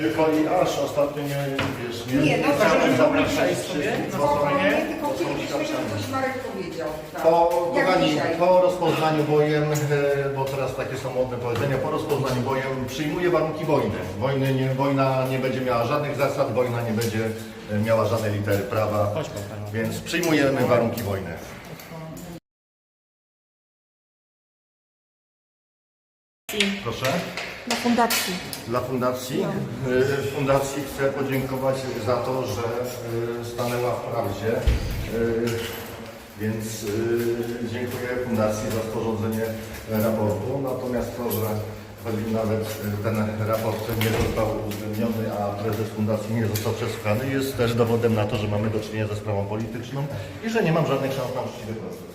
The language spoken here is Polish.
Tylko i aż ostatnio nie, wiesz, nie, Nie, no to żeby zapraszać sobie to Spokojnie, nie, tylko żeby coś Marek powiedział. Tak. Po, Jak kochani, dzisiaj. po rozpoznaniu bojem, e, bo teraz takie są modne powiedzenia, po rozpoznaniu bojem przyjmuje warunki wojny. Wojny nie, wojna nie będzie miała żadnych zasad, wojna nie będzie e, miała żadnej litery prawa, Chodź więc przyjmujemy warunki wojny. Proszę. Na fundacji. Dla fundacji, y, fundacji chcę podziękować za to, że y, stanęła w prawdzie. Y, Więc dziękuję fundacji za sporządzenie raportu. Natomiast to, że nawet ten raport nie został uwzględniony, a prezes fundacji nie został przesłuchany, jest też dowodem na to, że mamy do czynienia ze sprawą polityczną i że nie mam żadnych szans na uczciwy proces.